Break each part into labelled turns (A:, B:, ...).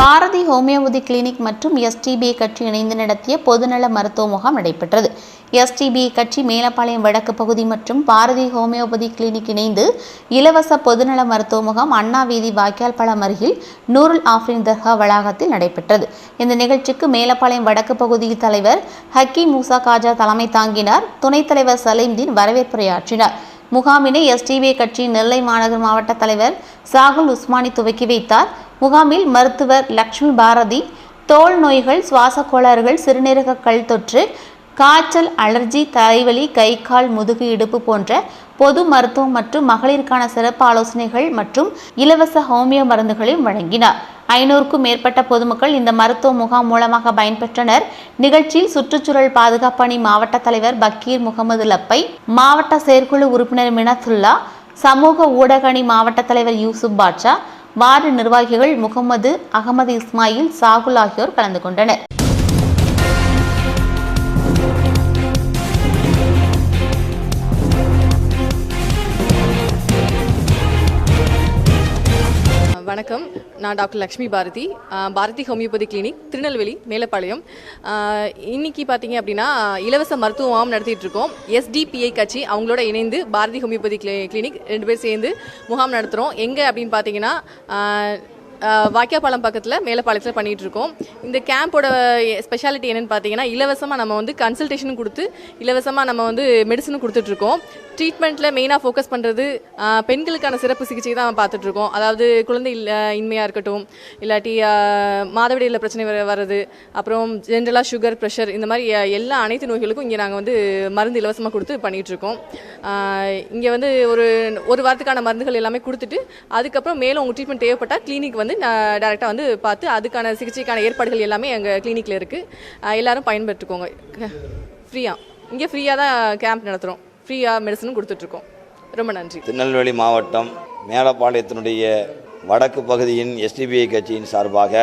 A: Bharathi homeopathy clinic மற்றும் SDPI கட்சி இணைந்து நடத்திய பொதுநல மருத்துவ முகாம் நடைபெற்றது. எஸ்டிபிஐ கட்சி மேலப்பாளையம் வடக்கு பகுதி மற்றும் பாரதி ஹோமியோபதி கிளினிக் இணைந்து இலவச பொதுநல மருத்துவ முகாம் அண்ணா வீதி வாய்க்கால் பழம் அருகில் நூருல் ஆஃப்ரின் தர்கா வளாகத்தில் நடைபெற்றது. இந்த நிகழ்ச்சிக்கு மேலப்பாளையம் வடக்கு பகுதி தலைவர் ஹக்கி மூசா காஜா தலைமை தாங்கினார். துணைத் தலைவர் சலீம்தீன் வரவேற்புரையாற்றினார். முகாமினை எஸ்டிவி கட்சியின் நெல்லை மாநகர் மாவட்ட தலைவர் சாகுல் உஸ்மானி துவக்கி வைத்தார். முகாமில் மருத்துவர் லக்ஷ்மி பாரதி தோல் நோய்கள் சுவாச கோளாறுகள் சிறுநீரக கல் தொற்று காய்ச்சல் அலர்ஜி தலைவலி கை கால் முதுகு இடுப்பு போன்ற பொது மருத்துவம் மற்றும் மகளிருக்கான சிறப்பு ஆலோசனைகள் மற்றும் இலவச ஹோமியோ மருந்துகளையும் வழங்கினார். ஐநூறுக்கும் மேற்பட்ட பொதுமக்கள் இந்த மருத்துவ முகாம் மூலமாக பயன்பெற்றனர். நிகழ்ச்சியில் சுற்றுச்சூழல் பாதுகாப்பு அணி மாவட்ட தலைவர் பக்கீர் முகமது லப்பை மாவட்ட செயற்குழு உறுப்பினர் மினத்துல்லா சமூக ஊடக அணி மாவட்ட தலைவர் யூசுப் பாட்ஷா வார்டு நிர்வாகிகள் முகமது அகமது இஸ்மாயில் சாகுல் ஆகியோர் கலந்து கொண்டனர்.
B: வணக்கம். நான் doctor Lakshmi Bharathi. Bharathi homeopathy clinic Tirunelveli Melapalayam. இன்னைக்கு பார்த்தீங்க அப்படின்னா இலவச மருத்துவ முகாம் நடத்திட்டு இருக்கோம். எஸ்டிபிஐ கட்சி அவங்களோட இணைந்து பாரதி ஹோமியோபதி கிளி கிளினிக் ரெண்டு பேர் சேர்ந்து முகாம் நடத்துகிறோம் எங்கே அப்படின்னு பார்த்தீங்கன்னா ஆஹ் பக்கத்தில் மேலப்பாளையத்தில் பண்ணிகிட்டு இருக்கோம் இந்த கேம்போட ஸ்பெஷாலிட்டி என்னென்னு பார்த்தீங்கன்னா இலவசமாக நம்ம வந்து கன்சல்டேஷனும் கொடுத்து இலவசமாக நம்ம வந்து மெடிசனும் கொடுத்துட்ருக்கோம். ட்ரீட்மெண்ட்டில் மெயினாக ஃபோக்கஸ் பண்ணுறது பெண்களுக்கான சிறப்பு சிகிச்சை தான் பார்த்துட்ருக்கோம் அதாவது குழந்தை இல்லை இன்மையாக இருக்கட்டும் இல்லாட்டி மாதவிடையில் பிரச்சனை வர வர்றது அப்புறம் ஜென்ரலாக சுகர் ப்ரெஷர் இந்த மாதிரி எல்லா அனைத்து நோய்களுக்கும் இங்கே நாங்கள் வந்து மருந்து இலவசமாக கொடுத்து பண்ணிகிட்ருக்கோம் இங்கே வந்து ஒரு ஒரு வாரத்துக்கான மருந்துகள் எல்லாமே கொடுத்துட்டு அதுக்கப்புறம் மேலும் உங்கள் ட்ரீட்மெண்ட் தேவைப்பட்டால் கிளினிக் வந்து வந்து டேரெக்டாக வந்து பார்த்து அதுக்கான சிகிச்சைக்கான ஏற்பாடுகள் எல்லாமே எங்கள் கிளினிக்கில் இருக்குது எல்லோரும் பயன்பெற்றுக்கோங்க. ஃப்ரீயாக இங்கே ஃப்ரீயாக தான் கேம்ப் நடத்துகிறோம் ஃப்ரீயாக மெடிசனும் கொடுத்துட்ருக்கோம். ரொம்ப நன்றி.
C: திருநெல்வேலி மாவட்டம் மேலப்பாளையத்தினுடைய வடக்கு பகுதியின் எஸ்டிபிஐ கட்சியின் சார்பாக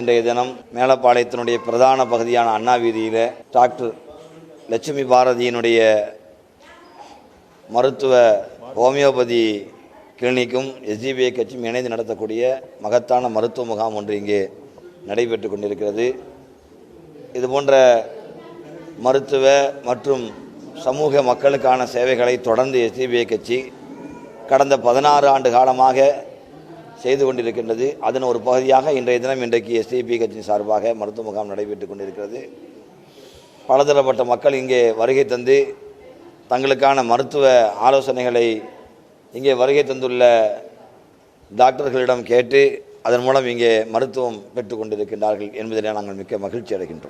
C: இன்றைய தினம் மேலப்பாளையத்தினுடைய பிரதான பகுதியான அண்ணா வீதியில் டாக்டர் லட்சுமி பாரதியினுடைய மருத்துவ ஹோமியோபதி கிளினிக்கும் எஸ்டிபிஐ கட்சியும் இணைந்து நடத்தக்கூடிய மகத்தான மருத்துவ முகாம் ஒன்று இங்கே நடைபெற்று கொண்டிருக்கிறது. இது போன்ற மருத்துவ மற்றும் சமூக மக்களுக்கான சேவைகளை தொடர்ந்து எஸ்டிபிஐ கட்சி கடந்த பதினாறு ஆண்டு காலமாக செய்து கொண்டிருக்கின்றது. அதன் ஒரு பகுதியாக இன்றைய தினம் இன்றைக்கு எஸ்டிபி கட்சியின் சார்பாக மருத்துவ முகாம் நடைபெற்று கொண்டிருக்கிறது. பலதரப்பட்ட மக்கள் இங்கே வருகை தந்து தங்களுக்கான மருத்துவ ஆலோசனைகளை இங்கே வருகை தந்துள்ள டாக்டர்களிடம் கேட்டு அதன் மூலம் இங்கே மருத்துவம் பெற்றுக் கொண்டிருக்கின்றார்கள் என்பதில் நாங்கள் மிக்க மகிழ்ச்சி அடைகின்றோம்.